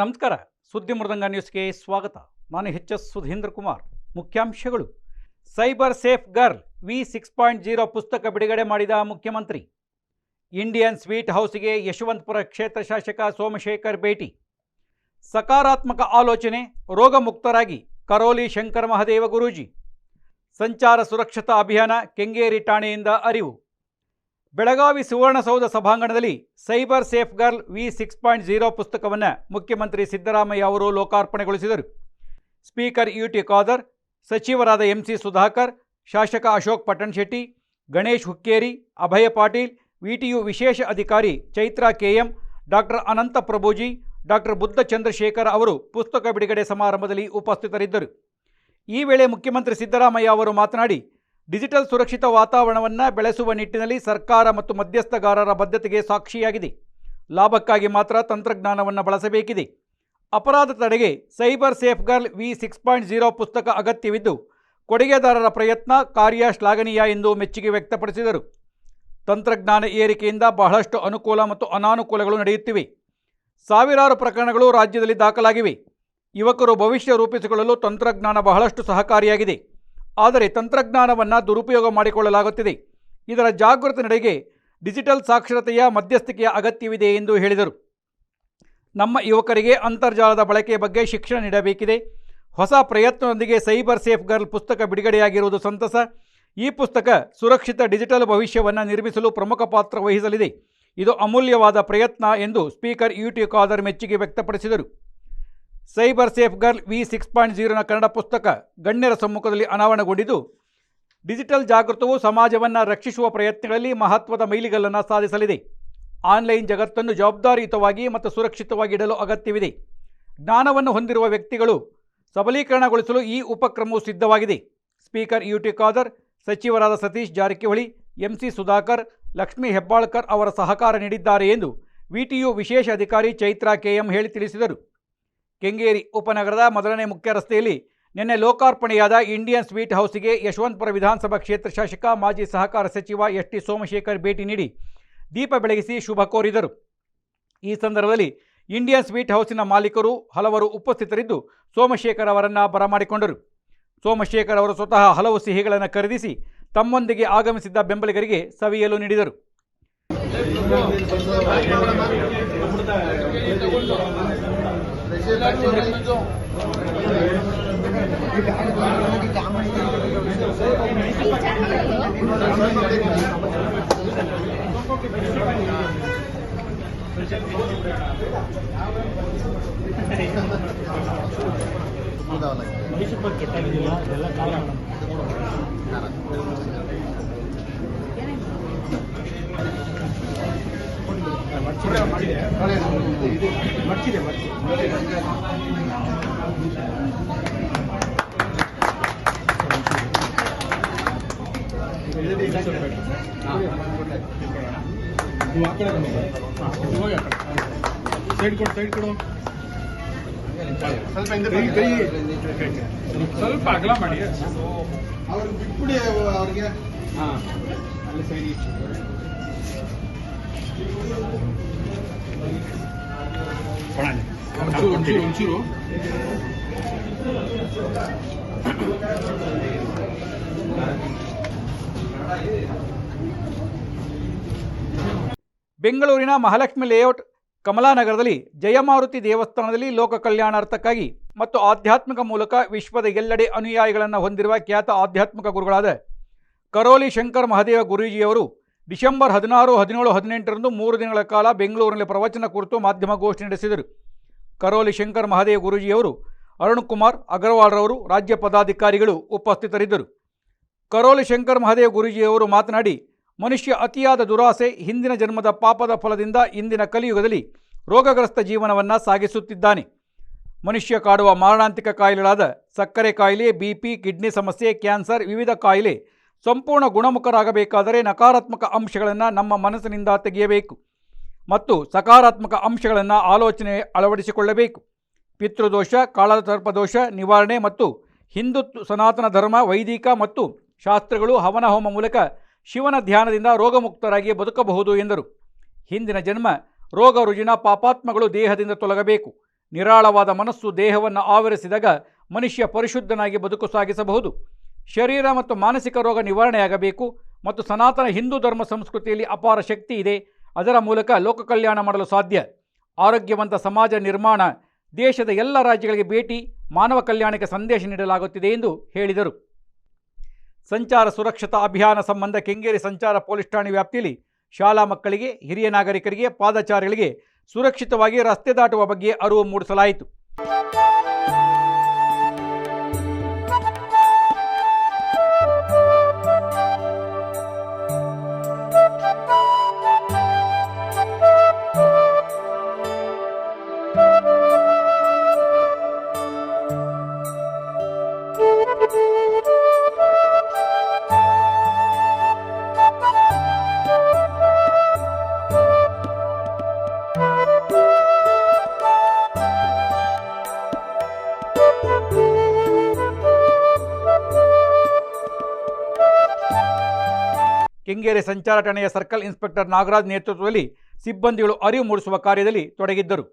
ನಮಸ್ಕಾರ. ಸುದ್ದಿ ಮೃದಂಗ ನ್ಯೂಸ್ಗೆ ಸ್ವಾಗತ. ನಾನು ಎಚ್ ಎಸ್ ಸುಧೀಂದ್ರ ಕುಮಾರ್. ಮುಖ್ಯಾಂಶಗಳು. Cyber safe girl V six point zero ಪುಸ್ತಕ ಬಿಡುಗಡೆ ಮಾಡಿದ ಮುಖ್ಯಮಂತ್ರಿ. ಇಂಡಿಯನ್ ಸ್ವೀಟ್ ಹೌಸ್ಗೆ ಯಶವಂತಪುರ ಕ್ಷೇತ್ರ ಶಾಸಕ ಸೋಮಶೇಖರ್ ಭೇಟಿ. ಸಕಾರಾತ್ಮಕ ಆಲೋಚನೆ, ರೋಗಮುಕ್ತರಾಗಿ ಕರೋಲಿ ಶಂಕರ ಮಹದೇವ ಗುರೂಜಿ. ಸಂಚಾರ ಸುರಕ್ಷತಾ ಅಭಿಯಾನ ಕೆಂಗೇರಿ ಠಾಣೆಯಿಂದ ಅರಿವು. ಬೆಳಗಾವಿ ಸುವರ್ಣಸೌಧ ಸಭಾಂಗಣದಲ್ಲಿ cyber safe girl V six point zero ಪುಸ್ತಕವನ್ನು ಮುಖ್ಯಮಂತ್ರಿ ಸಿದ್ದರಾಮಯ್ಯ ಅವರು ಲೋಕಾರ್ಪಣೆಗೊಳಿಸಿದರು. ಸ್ಪೀಕರ್ ಯು ಟಿ ಖಾದರ್, ಸಚಿವರಾದ ಎಂ ಸಿ ಸುಧಾಕರ್, ಶಾಸಕ ಅಶೋಕ್ ಪಟ್ಟಣ್ ಶೆಟ್ಟಿ ಗಣೇಶ್ ಹುಕ್ಕೇರಿ, ಅಭಯ ಪಾಟೀಲ್, ವಿಟಿಯು ವಿಶೇಷ ಅಧಿಕಾರಿ Chaitra KM, doctor Anantha Prabhuji, doctor Buddha Chandrashekhar ಅವರು ಪುಸ್ತಕ ಬಿಡುಗಡೆ ಸಮಾರಂಭದಲ್ಲಿ ಉಪಸ್ಥಿತರಿದ್ದರು. ಈ ವೇಳೆ ಮುಖ್ಯಮಂತ್ರಿ ಸಿದ್ದರಾಮಯ್ಯ ಅವರು ಮಾತನಾಡಿ ಡಿಜಿಟಲ್ ಸುರಕ್ಷಿತ ವಾತಾವರಣವನ್ನು ಬೆಳೆಸುವ ನಿಟ್ಟಿನಲ್ಲಿ ಸರ್ಕಾರ ಮತ್ತು ಮಧ್ಯಸ್ಥಗಾರರ ಬದ್ಧತೆಗೆ ಸಾಕ್ಷಿಯಾಗಿದೆ. ಲಾಭಕ್ಕಾಗಿ ಮಾತ್ರ ತಂತ್ರಜ್ಞಾನವನ್ನು ಬಳಸಬೇಕಿದೆ. ಅಪರಾಧ ತಡೆಗೆ cyber safe girl V six point zero ಪುಸ್ತಕ ಅಗತ್ಯವಿದ್ದು, ಕೊಡುಗೆದಾರರ ಪ್ರಯತ್ನ ಕಾರ್ಯ ಶ್ಲಾಘನೀಯ ಎಂದು ಮೆಚ್ಚುಗೆ ವ್ಯಕ್ತಪಡಿಸಿದರು. ತಂತ್ರಜ್ಞಾನ ಏರಿಕೆಯಿಂದ ಬಹಳಷ್ಟು ಅನುಕೂಲ ಮತ್ತು ಅನಾನುಕೂಲಗಳು ನಡೆಯುತ್ತಿವೆ. ಸಾವಿರಾರು ಪ್ರಕರಣಗಳು ರಾಜ್ಯದಲ್ಲಿ ದಾಖಲಾಗಿವೆ. ಯುವಕರು ಭವಿಷ್ಯ ರೂಪಿಸಿಕೊಳ್ಳಲು ತಂತ್ರಜ್ಞಾನ ಬಹಳಷ್ಟು ಸಹಕಾರಿಯಾಗಿದೆ. ಆದರೆ ತಂತ್ರಜ್ಞಾನವನ್ನು ದುರುಪಯೋಗ ಮಾಡಿಕೊಳ್ಳಲಾಗುತ್ತಿದೆ. ಇದರ ಜಾಗೃತಿ ನಡೆಗೆ ಡಿಜಿಟಲ್ ಸಾಕ್ಷರತೆಯ ಮಧ್ಯಸ್ಥಿಕೆಯ ಅಗತ್ಯವಿದೆ ಎಂದು ಹೇಳಿದರು. ನಮ್ಮ ಯುವಕರಿಗೆ ಅಂತರ್ಜಾಲದ ಬಳಕೆ ಬಗ್ಗೆ ಶಿಕ್ಷಣ ನೀಡಬೇಕಿದೆ. ಹೊಸ ಪ್ರಯತ್ನದೊಂದಿಗೆ ಸೈಬರ್ ಸೇಫ್ ಗರ್ಲ್ ಪುಸ್ತಕ ಬಿಡುಗಡೆಯಾಗಿರುವುದು ಸಂತಸ. ಈ ಪುಸ್ತಕ ಸುರಕ್ಷಿತ ಡಿಜಿಟಲ್ ಭವಿಷ್ಯವನ್ನು ನಿರ್ಮಿಸಲು ಪ್ರಮುಖ ಪಾತ್ರ ವಹಿಸಲಿದೆ. ಇದು ಅಮೂಲ್ಯವಾದ ಪ್ರಯತ್ನ ಎಂದು ಸ್ಪೀಕರ್ ಯು ಟಿ ಖಾದರ್ ಮೆಚ್ಚುಗೆ ವ್ಯಕ್ತಪಡಿಸಿದರು. Cyber safe girl V six point ಜೀರೋನ Kannada ಪುಸ್ತಕ ಗಣ್ಯರ ಸಮ್ಮುಖದಲ್ಲಿ ಅನಾವರಣಗೊಂಡಿದ್ದು, ಡಿಜಿಟಲ್ ಜಾಗೃತವು ಸಮಾಜವನ್ನು ರಕ್ಷಿಸುವ ಪ್ರಯತ್ನಗಳಲ್ಲಿ ಮಹತ್ವದ ಮೈಲಿಗಲ್ಲನ್ನು ಸಾಧಿಸಲಿದೆ. ಆನ್ಲೈನ್ ಜಗತ್ತನ್ನು ಜವಾಬ್ದಾರಿಯುತವಾಗಿ ಮತ್ತು ಸುರಕ್ಷಿತವಾಗಿ ಇಡಲು ಅಗತ್ಯವಿದೆ. ಜ್ಞಾನವನ್ನು ಹೊಂದಿರುವ ವ್ಯಕ್ತಿಗಳು ಸಬಲೀಕರಣಗೊಳಿಸಲು ಈ ಉಪಕ್ರಮವು ಸಿದ್ಧವಾಗಿದೆ. ಸ್ಪೀಕರ್ ಯು ಟಿ ಖಾದರ್, ಸಚಿವರಾದ ಸತೀಶ್ ಜಾರಕಿಹೊಳಿ ಎಂಸಿ ಸುಧಾಕರ್, ಲಕ್ಷ್ಮೀ ಹೆಬ್ಬಾಳ್ಕರ್ ಅವರ ಸಹಕಾರ ನೀಡಿದ್ದಾರೆ ಎಂದು ವಿಟಿಯು ವಿಶೇಷ ಅಧಿಕಾರಿ ಚೈತ್ರಾ ಕೆಎಂ ಹೇಳಿ ತಿಳಿಸಿದರು. ಕೆಂಗೇರಿ ಉಪನಗರದ ಮೊದಲನೇ ಮುಖ್ಯ ರಸ್ತೆಯಲ್ಲಿ ನಿನ್ನೆ ಲೋಕಾರ್ಪಣೆಯಾದ ಇಂಡಿಯನ್ ಸ್ವೀಟ್ ಹೌಸ್ಗೆ ಯಶವಂತಪುರ ವಿಧಾನಸಭಾ ಕ್ಷೇತ್ರ ಶಾಸಕ, ಮಾಜಿ ಸಹಕಾರ ಸಚಿವ ಎಸ್ ಟಿ ಸೋಮಶೇಖರ್ ಭೇಟಿ ನೀಡಿ ದೀಪ ಬೆಳಗಿಸಿ ಶುಭ ಕೋರಿದರು. ಈ ಸಂದರ್ಭದಲ್ಲಿ ಇಂಡಿಯನ್ ಸ್ವೀಟ್ ಹೌಸಿನ ಮಾಲೀಕರು ಹಲವರು ಉಪಸ್ಥಿತರಿದ್ದು ಸೋಮಶೇಖರ್ ಅವರನ್ನು ಬರಮಾಡಿಕೊಂಡರು. ಸೋಮಶೇಖರ್ ಅವರು ಸ್ವತಃ ಹಲವು ಸಿಹಿಗಳನ್ನು ಖರೀದಿಸಿ ತಮ್ಮೊಂದಿಗೆ ಆಗಮಿಸಿದ್ದ ಬೆಂಬಲಿಗರಿಗೆ ಸವಿಯಲು ನೀಡಿದರು. ನೀವು ಆ ಕಡೆ ಬನ್ನಿ ನೀವು ಕಡೆ ಸೈಡ್ ಕೊಡು ಸೈಡ್ ಕೊಡು ಸ್ವಲ್ಪ ಸ್ವಲ್ಪ ಅಗಲ ಮಾಡಿ. ಅವ್ರಿಗೆ ಬಿಟ್ಬಿಡಿ ಅವ್ರಿಗೆ. ಹಾಂ. ಅಲ್ಲಿ ಸೈಡ್ ಬೆಂಗಳೂರಿನ ಮಹಾಲಕ್ಷ್ಮಿ ಲೇಔಟ್ ಕಮಲಾನಗರದಲ್ಲಿ ಜಯಮಾರುತಿ ದೇವಸ್ಥಾನದಲ್ಲಿ ಲೋಕ ಕಲ್ಯಾಣಾರ್ಥಕ್ಕಾಗಿ ಮತ್ತು ಆಧ್ಯಾತ್ಮಿಕ ಮೂಲಕ ವಿಶ್ವದ ಎಲ್ಲೆಡೆ ಅನುಯಾಯಿಗಳನ್ನು ಹೊಂದಿರುವ ಖ್ಯಾತ ಆಧ್ಯಾತ್ಮಿಕ ಗುರುಗಳಾದ ಕರೋಲಿ ಶಂಕರ್ ಮಹದೇವ ಗುರೂಜಿಯವರು ಡಿಸೆಂಬರ್ ಹದಿನಾರು, ಹದಿನೇಳು, ಹದಿನೆಂಟರಂದು ಮೂರು ದಿನಗಳ ಕಾಲ ಬೆಂಗಳೂರಿನಲ್ಲಿ ಪ್ರವಚನ ಕುರಿತು ಮಾಧ್ಯಮಗೋಷ್ಠಿ ನಡೆಸಿದರು. ಕರೋಲಿ ಶಂಕರ್ ಮಹಾದೇವ ಗುರೂಜಿಯವರು, ಅರುಣ್ ಕುಮಾರ್ ಅಗರ್ವಾಲ್ರವರು, ರಾಜ್ಯ ಪದಾಧಿಕಾರಿಗಳು ಉಪಸ್ಥಿತರಿದ್ದರು. ಕರೋಲಿ ಶಂಕರ್ ಮಹದೇವ್ ಗುರೂಜಿಯವರು ಮಾತನಾಡಿ, ಮನುಷ್ಯ ಅತಿಯಾದ ದುರಾಸೆ ಹಿಂದಿನ ಜನ್ಮದ ಪಾಪದ ಫಲದಿಂದ ಇಂದಿನ ಕಲಿಯುಗದಲ್ಲಿ ರೋಗಗ್ರಸ್ತ ಜೀವನವನ್ನು ಸಾಗಿಸುತ್ತಿದ್ದಾನೆ. ಮನುಷ್ಯ ಕಾಡುವ ಮಾರಣಾಂತಿಕ ಕಾಯಿಲೆಗಳಾದ ಸಕ್ಕರೆ ಕಾಯಿಲೆ, ಬಿ ಪಿ, ಕಿಡ್ನಿ ಸಮಸ್ಯೆ, ಕ್ಯಾನ್ಸರ್, ವಿವಿಧ ಕಾಯಿಲೆ ಸಂಪೂರ್ಣ ಗುಣಮುಖರಾಗಬೇಕಾದರೆ ನಕಾರಾತ್ಮಕ ಅಂಶಗಳನ್ನು ನಮ್ಮ ಮನಸ್ಸಿನಿಂದ ತೆಗೆಯಬೇಕು ಮತ್ತು ಸಕಾರಾತ್ಮಕ ಅಂಶಗಳನ್ನು ಆಲೋಚನೆ ಅಳವಡಿಸಿಕೊಳ್ಳಬೇಕು. ಪಿತೃದೋಷ ಕಾಳಸರ್ಪದೋಷ ನಿವಾರಣೆ ಮತ್ತು ಹಿಂದುತ್ವ, ಸನಾತನ ಧರ್ಮ, ವೈದಿಕ ಮತ್ತು ಶಾಸ್ತ್ರಗಳು ಹವನ ಹೋಮ ಮೂಲಕ ಶಿವನ ಧ್ಯಾನದಿಂದ ರೋಗಮುಕ್ತರಾಗಿ ಬದುಕಬಹುದು ಎಂದರು. ಹಿಂದಿನ ಜನ್ಮ ರೋಗ, ರುಜಿನ, ಪಾಪಾತ್ಮಗಳು ದೇಹದಿಂದ ತೊಲಗಬೇಕು. ನಿರಾಳವಾದ ಮನಸ್ಸು ದೇಹವನ್ನು ಆವರಿಸಿದಾಗ ಮನುಷ್ಯ ಪರಿಶುದ್ಧನಾಗಿ ಬದುಕು ಸಾಗಿಸಬಹುದು. ಶರೀರ ಮತ್ತು ಮಾನಸಿಕ ರೋಗ ನಿವಾರಣೆಯಾಗಬೇಕು ಮತ್ತು ಸನಾತನ ಹಿಂದೂ ಧರ್ಮ ಸಂಸ್ಕೃತಿಯಲ್ಲಿ ಅಪಾರ ಶಕ್ತಿ ಇದೆ. ಅದರ ಮೂಲಕ ಲೋಕ ಕಲ್ಯಾಣ ಮಾಡಲು ಸಾಧ್ಯ. ಆರೋಗ್ಯವಂತ ಸಮಾಜ ನಿರ್ಮಾಣ, ದೇಶದ ಎಲ್ಲ ರಾಜ್ಯಗಳಿಗೆ ಭೇಟಿ, ಮಾನವ ಕಲ್ಯಾಣಕ್ಕೆ ಸಂದೇಶ ನೀಡಲಾಗುತ್ತಿದೆ ಎಂದು ಹೇಳಿದರು. ಸಂಚಾರ ಸುರಕ್ಷತಾ ಅಭಿಯಾನ ಸಂಬಂಧ ಕೆಂಗೇರಿ ಸಂಚಾರ ಪೊಲೀಸ್ ಠಾಣೆ ವ್ಯಾಪ್ತಿಯಲ್ಲಿ ಶಾಲಾ ಮಕ್ಕಳಿಗೆ, ಹಿರಿಯ ನಾಗರಿಕರಿಗೆ, ಪಾದಚಾರಿಗಳಿಗೆ ಸುರಕ್ಷಿತವಾಗಿ ರಸ್ತೆ ದಾಟುವ ಬಗ್ಗೆ ಅರಿವು ಮೂಡಿಸಲಾಯಿತು. ಕೆಂಗೇರಿ ಸಂಚಾರ ಠಾಣೆಯ ಸರ್ಕಲ್ ಇನ್ಸ್ಪೆಕ್ಟರ್ ನಾಗರಾಜ್ ನೇತೃತ್ವದಲ್ಲಿ ಸಿಬ್ಬಂದಿಗಳು ಅರಿವು ಮೂಡಿಸುವ ಕಾರ್ಯದಲ್ಲಿ ತೊಡಗಿದ್ದರು.